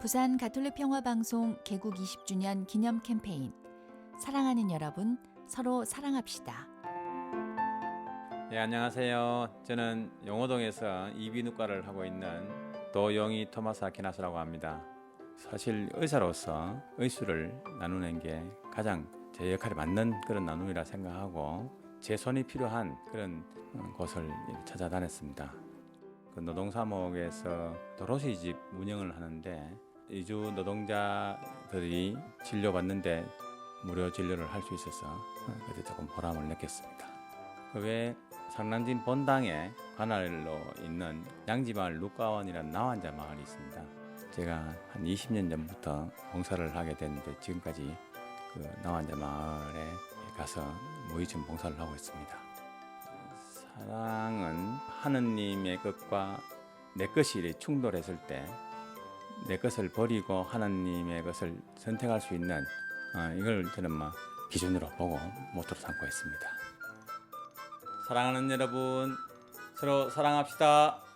부산 가톨릭 평화 방송 개국 20주년 기념 캠페인 사랑하는 여러분 서로 사랑합시다. 네, 안녕하세요. 저는 용호동에서 이비인후과를 하고 있는 도영희 토마스 아키나스라고 합니다. 사실 의사로서 의술을 나누는 게 가장 제 역할이 맞는 그런 나눔이라 생각하고 제 손이 필요한 그런 어, 곳을 찾아다녔습니다. 그 노동사목에서 도로시 집 운영을 하는데 이주 노동자들이 진료받는데 무료 진료를 할 수 있어서 어, 그때 조금 보람을 느꼈습니다. 그 외에 상남진 본당에 관할로 있는 양지마을 룩가원이라는 나환자 마을이 있습니다. 제가 한 20년 전부터 봉사를 하게 됐는데 지금까지 그 나환자 마을에 가서 무의점 봉사를 하고 있습니다. 사랑은 하느님의 것과 내 것이 충돌했을 때 내 것을 버리고 하나님의 것을 선택할 수 있는 어, 이걸 저는 막 기준으로 보고 모토로 삼고 있습니다. 사랑하는 여러분, 서로 사랑합시다.